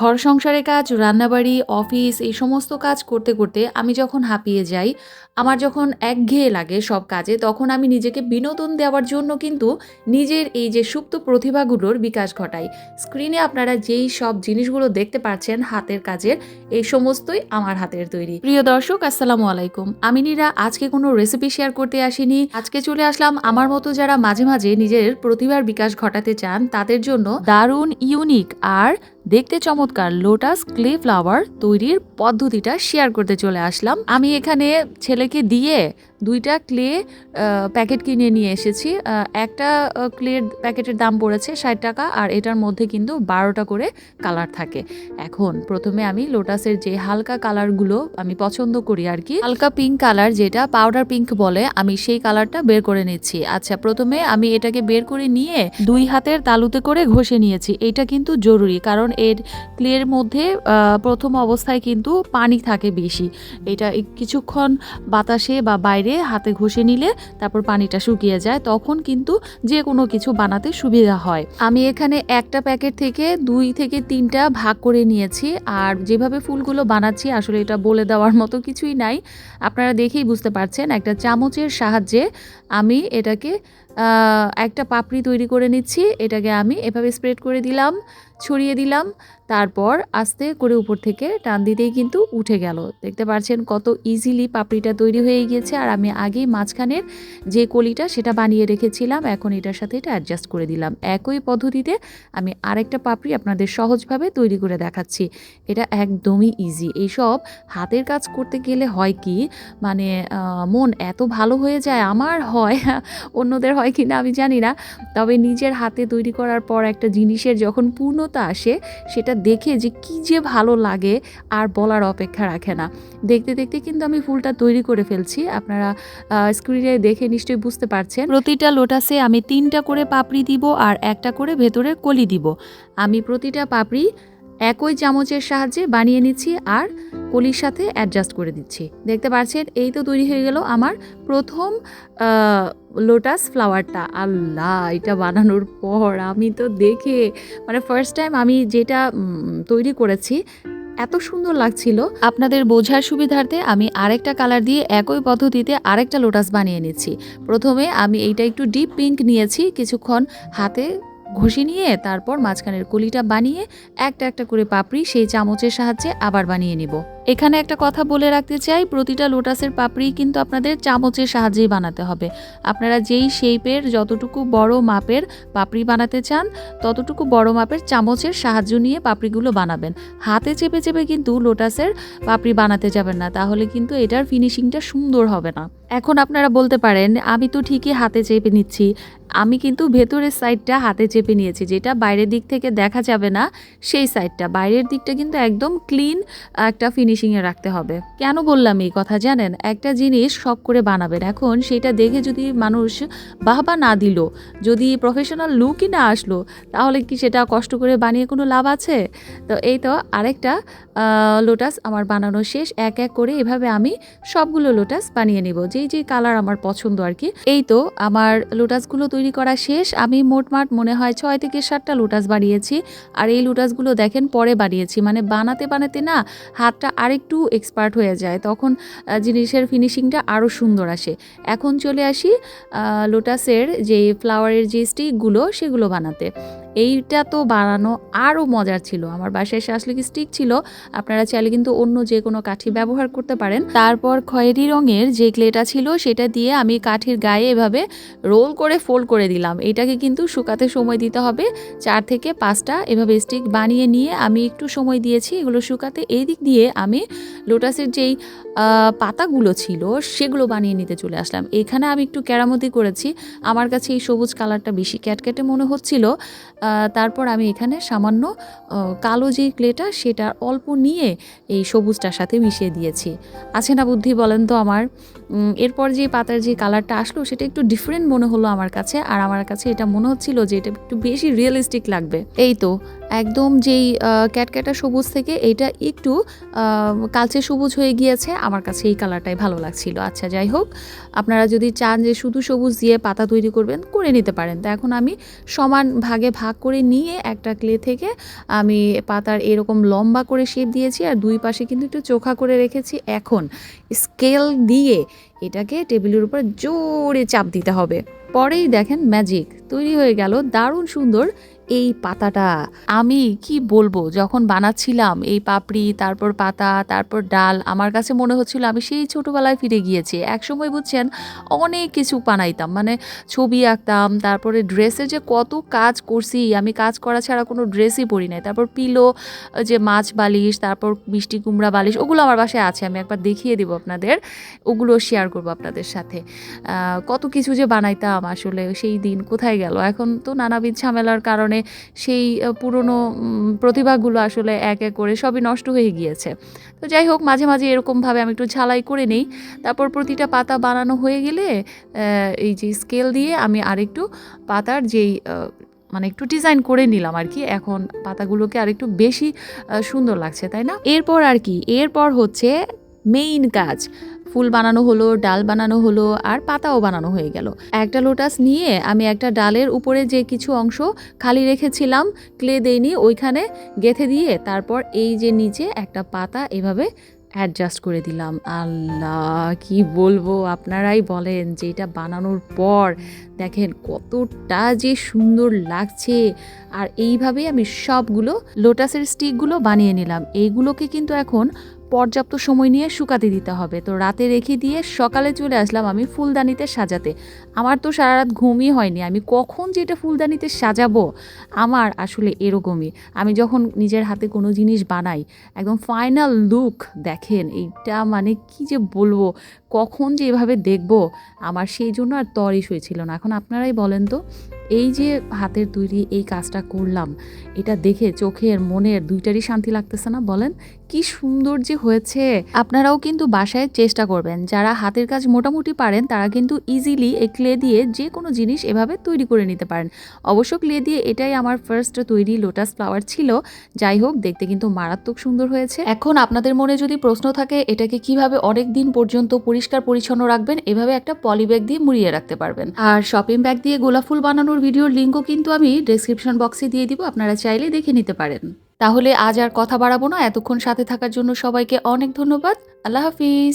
ঘর সংসারের কাজ, রান্নাবাড়ি, অফিস, এই সমস্ত কাজ করতে করতে আমি যখন হাঁপিয়ে যাই, আমার যখন একঘেয়ে লাগে সব কাজে, তখন আমি নিজেকে বিনোদন দেওয়ার জন্য কিন্তু নিজের এই যে সুপ্ত প্রতিভাগুলোর বিকাশ ঘটাই। স্ক্রিনে আপনারা যেই সব জিনিসগুলো দেখতে পাচ্ছেন হাতের কাজের, এই সমস্তই আমার হাতের তৈরি। প্রিয় দর্শক, আসসালামু আলাইকুম। আমি নীরা, আজকে কোনো রেসিপি শেয়ার করতে আসিনি। আজকে চলে আসলাম আমার মতো যারা মাঝে মাঝে নিজের প্রতিভার বিকাশ ঘটাতে চান, তাদের জন্য দারুণ ইউনিক আর দেখতে চমৎকার লোটাস ক্লে ফ্লাওয়ার তৈরির পদ্ধতিটা শেয়ার করতে চলে আসলাম। আমি এখানে ছেলেকে দিয়ে দুইটা ক্লে প্যাকেট কিনে নিয়ে এসেছি। একটা ক্লের প্যাকেটের দাম পড়েছে ষাট টাকা আর এটার মধ্যে কিন্তু বারোটা করে কালার থাকে। এখন প্রথমে আমি লোটাসের যে হালকা কালারগুলো আমি পছন্দ করি আর কি, হালকা পিঙ্ক কালার যেটা পাউডার পিঙ্ক বলে, আমি সেই কালারটা বের করে নিচ্ছি। আচ্ছা প্রথমে আমি এটাকে বের করে নিয়ে দুই হাতের তালুতে করে ঘষে নিয়েছি। এটা কিন্তু জরুরি কারণ এর ক্লের মধ্যে প্রথম অবস্থায় কিন্তু পানি থাকে বেশি। এটা কিছুক্ষণ বাতাসে বা বাইরে হাতে ঘষে নিলে তারপর পানিটা শুকিয়ে যায়, তখন কিন্তু যে কোনো কিছু বানাতে সুবিধা হয়। আমি এখানে একটা প্যাকেট থেকে দুই থেকে তিনটা ভাগ করে নিয়েছি, আর যেভাবে ফুলগুলো বানাচ্ছি, আসলে এটা বলে দেওয়ার মতো কিছুই নাই। আপনারা দেখেই বুঝতে পারছেন, একটা চামচের সাহায্যে আমি এটাকে একটা পাপড়ি তৈরি করে নিচ্ছি, এটাকে আমি এভাবে স্প্রেড করে দিলাম, ছড়িয়ে দিলাম, তারপর আস্তে করে উপর থেকে টান দিতেই কিন্তু উঠে গেল। দেখতে পাচ্ছেন কত ইজিলি পাপড়িটা তৈরি হয়ে গিয়েছে, আর আমি আগেই মাঝখানের যে কলিটা সেটা বানিয়ে রেখেছিলাম, এখন এটার সাথে এটা অ্যাডজাস্ট করে দিলাম। একই পদ্ধতিতে আমি আরেকটা পাপড়ি আপনাদের সহজভাবে তৈরি করে দেখাচ্ছি। এটা একদমই ইজি এইসব হাতের কাজ করতে গেলে হয় কি মানে মন এত ভালো হয়ে যায়, আমার হয়, অন্যদের হয় কি না আমি জানি না। তবে নিজের হাতে তৈরি করার পর একটা জিনিসের যখন পূর্ণতা আসে, সেটা দেখে যে কি যে ভালো লাগে আর বলার অপেক্ষা রাখে না। দেখতে দেখতে কিন্তু আমি ফুলটা তৈরি করে ফেলছি। আপনারা স্ক্রিনে দেখে নিশ্চয়ই বুঝতে পারছেন। প্রতিটা লোটাসে আমি তিনটা করে পাপড়ি দিব আর একটা করে ভেতরে কলি দিব। আমি প্রতিটা পাপড়ি একই চামচের সাহায্যে বানিয়ে নিচ্ছি আর কলির সাথে অ্যাডজাস্ট করে দিচ্ছি। দেখতে পাচ্ছেন, এই তো তৈরি হয়ে গেল আমার প্রথম লোটাস ফ্লাওয়ারটা আল্লাহ, এটা বানানোর পর আমি তো দেখে মানে ফার্স্ট টাইম আমি যেটা তৈরি করেছি, এত সুন্দর লাগছিল। আপনাদের বোঝার সুবিধার্থে আমি আরেকটা কালার দিয়ে একই পদ্ধতিতে আরেকটা লোটাস বানিয়ে নিচ্ছি। প্রথমে আমি এইটা একটু ডিপ পিঙ্ক নিয়েছি, কিছুক্ষণ হাতে ঘষে নিয়ে তারপর মাঝখানের কলিটা বানিয়ে একটা একটা করে পাপড়ি সেই চামচের সাহায্যে আবার বানিয়ে নিব। এখানে একটা কথা বলে রাখতে চাই, প্রতিটা লোটাসের পাপড়ি কিন্তু আপনাদের চামচের সাহায্যেই বানাতে হবে। আপনারা যেই শেপের যতটুকু বড় মাপের পাপড়ি বানাতে চান, ততটুকু বড় মাপের চামচের সাহায্য নিয়ে পাপড়িগুলো বানাবেন। হাতে চেপে চেপে কিন্তু লোটাসের পাপড়ি বানাতে যাবেন না, তাহলে কিন্তু এটার ফিনিশিংটা সুন্দর হবে না। এখন আপনারা বলতে পারেন, আমি তো ঠিকই হাতে চেপে নিচ্ছি। আমি কিন্তু ভেতরের সাইডটা হাতে চেপে নিয়েছি, যেটা বাইরের দিক থেকে দেখা যাবে না, সেই সাইডটা বাইরের দিকটা কিন্তু একদম ক্লিন একটা ফিনিশিংয়ে রাখতে হবে। কেন বললাম এই কথা জানেন? একটা জিনিস শখ করে বানাবেন। এখন সেটা দেখে যদি মানুষ বাহবা না দিল, যদি প্রফেশনাল লুকই না আসলো, তাহলে কি সেটা কষ্ট করে বানিয়ে কোনো লাভ আছে? তো এই তো আরেকটা লোটাস আমার বানানো শেষ। এক এক করে এভাবে আমি সবগুলো লোটাস বানিয়ে নিব। যেই যেই কালার আমার পছন্দ আর কি। এই তো আমার লোটাসগুলো তৈরি করা শেষ। আমি মোটমাট মনে হয় ছয় থেকে সাতটা লোটাস বানিয়েছি। আর এই লোটাসগুলো দেখেন পরে বানিয়েছি। মানে বানাতে বানাতে না হাতটা আরেকটু এক্সপার্ট হয়ে যায়, তখন জিনিসের ফিনিশিংটা আরও সুন্দর আসে। এখন চলে আসি লোটাসের যে ফ্লাওয়ারের যে স্টিকগুলো সেগুলো বানাতে। এইটা তো বানানো আরও মজার ছিল। আমার বাসায় এসে আসলে কি স্টিক ছিল, আপনারা চাইলে কিন্তু অন্য যে কোনো কাঠি ব্যবহার করতে পারেন। তারপর খয়েরি রঙের যে ক্লেটা ছিল, সেটা দিয়ে আমি কাঠির গায়ে এভাবে রোল করে ফোল্ড করে দিলাম। এটাকে কিন্তু শুকাতে সময় দিতে হবে। চার থেকে পাঁচটা এভাবে স্টিক বানিয়ে নিয়ে আমি একটু সময় দিয়েছি। এগুলো শুকাতে এই দিক দিয়ে আমি লোটাসের যেই পাতাগুলো ছিল, সেগুলো বানিয়ে নিতে চলে আসলাম। এখানে আমি একটু কেরামতি করেছি। আমার কাছে এই সবুজ কালারটা বেশি ক্যাটক্যাটে মনে হচ্ছিল। তারপর আমি এখানে সামান্য কালো যে ক্লেটা সেটা অল্প নিয়ে এই সবুজটার সাথে মিশিয়ে দিয়েছি। আছে না বুদ্ধি বলেন তো আমার? এরপর যে পাতার যে কালারটা আসলো সেটা একটু ডিফারেন্ট মনে হলো আমার কাছে, আর আমার কাছে এটা মনে হচ্ছিল যে এটা একটু বেশি রিয়েলিস্টিক লাগবে। এই তো, একদম যেই ক্যাটক্যাটা সবুজ থেকে এইটা একটু কালচে সবুজ হয়ে গিয়েছে, আমার কাছে এই কালারটাই ভালো লাগছিল। আচ্ছা যাই হোক, আপনারা যদি চান যে শুধু সবুজ দিয়ে পাতা তৈরি করবেন, করে নিতে পারেন। তো এখন আমি সমান ভাগে ভাগ ভাগ করে নিয়ে একটা ক্লে থেকে আমি পাতার এরকম লম্বা করে শেপ দিয়েছি আর দুই পাশে কিন্তু একটু চোখা করে রেখেছি। এখন স্কেল দিয়ে এটাকে টেবিলের উপর জোরে চাপ দিতে হবে। পরেই দেখেন ম্যাজিক তৈরি হয়ে গেল। দারুণ সুন্দর এই পাতাটা আমি কি বলব? যখন বানাচ্ছিলাম এই পাপড়ি, তারপর পাতা, তারপর ডাল, আমার কাছে মনে হচ্ছিল আমি সেই ছোটোবেলায় ফিরে গিয়েছি। একসময় বুঝছেন, অনেক কিছু বানাইতাম। মানে ছবি আঁকতাম, তারপরে ড্রেসে যে কত কাজ করছি, আমি কাজ করা ছাড়া কোনো ড্রেসই পরি নাই। তারপর পিলো, যে মাছ বালিশ, তারপর মিষ্টি কুমড়া বালিশ, ওগুলো আমার বাসায় আছে, আমি একবার দেখিয়ে দেবো আপনাদের। ওগুলো শেয়ার করব আপনাদের সাথে। কত কিছু যে বানাইতাম আসলে, সেই দিন কোথায় গেল? এখন তো নানাবিধ ঝামেলার কারণে সেই পুরনো প্রতিভাগুলো আসলে এক এক করে সবই নষ্ট হয়ে গিয়েছে। তো যাই হোক, মাঝে মাঝে এরকমভাবে আমি একটু ঝালাই করে নেই। তারপর প্রতিটা পাতা বানানো হয়ে গেলে এই যে স্কেল দিয়ে আমি আরেকটু পাতার যেই মানে একটু ডিজাইন করে নিলাম আর কি। এখন পাতাগুলোকে আরেকটু বেশি সুন্দর লাগছে, তাই না? এরপর আর কি, এরপর হচ্ছে মেইন কাজ। ফুল বানানো হলো, ডাল বানানো হলো আর পাতাও বানানো হয়ে গেল। একটা লোটাস নিয়ে আমি একটা ডালের উপরে যে কিছু অংশ খালি রেখেছিলাম, ক্লে দেইনি, ওইখানে গেথে দিয়ে তারপর এই যে নিচে একটা পাতা এভাবে অ্যাডজাস্ট করে দিলাম। আল্লাহ, কি বলব আপনারাই বলেন যে এটা বানানোর পর দেখেন কতটা যে সুন্দর লাগছে। আর এইভাবেই আমি সবগুলো লোটাসের স্টিকগুলো বানিয়ে নিলাম। এইগুলোকে কিন্তু এখন পর্যাপ্ত সময় নিয়ে শুকাতে দিতে হবে। তো রাতে রেখে দিয়ে সকালে চলে আসলাম আমি ফুলদানিতে সাজাতে। আমার তো সারা রাত ঘুমই হয়নি। আমি কখন যে এটা ফুলদানিতে সাজাবো? আমার আসলে এরকমই। আমি যখন নিজের হাতে কোনো জিনিস বানাই, একদম ফাইনাল লুক দেখেন, এইটা মানে কি যে বলব? কখন যে এভাবে দেখব? আমার সেই জন্য আর তরই হয়েছিল না। এখন আপনারাই বলেন তো। এই যে হাতের তৈরি এই কাজটা করলাম, এটা দেখে চোখের মনের দুইটারই শান্তি লাগতেছে না, বলেন? কি সুন্দর যে হয়েছে। আপনারাও কিন্তু বাসায় চেষ্টা করবেন। যারা হাতের কাজ মোটামুটি পারেন, তারা কিন্তু ইজিলি এই ক্লে দিয়ে যে কোনো জিনিস এভাবে তৈরি করে নিতে পারেন। অবশ্য ক্লে দিয়ে এটাই আমার ফার্স্ট তৈরি লোটাস ফ্লাওয়ার ছিল। যাই হোক, দেখতে কিন্তু মারাত্মক সুন্দর হয়েছে। এখন আপনাদের মনে যদি প্রশ্ন থাকে, এটাকে কীভাবে অনেক দিন পর্যন্ত পরিষ্কার পরিচ্ছন্ন রাখবেন, এভাবে একটা পলি ব্যাগ দিয়ে মুড়িয়ে রাখতে পারবেন। আর শপিং ব্যাগ দিয়ে গোলাপ ফুল বানানোর ভিডিওর লিঙ্কও কিন্তু আমি ডেসক্রিপশন বক্সে দিয়ে দিব, আপনারা চাইলে দেখে নিতে পারেন। তাহলে আজ আর কথা বাড়াবো না, এতক্ষণ সাথে থাকার জন্য সবাইকে অনেক ধন্যবাদ, আল্লাহ হাফিজ।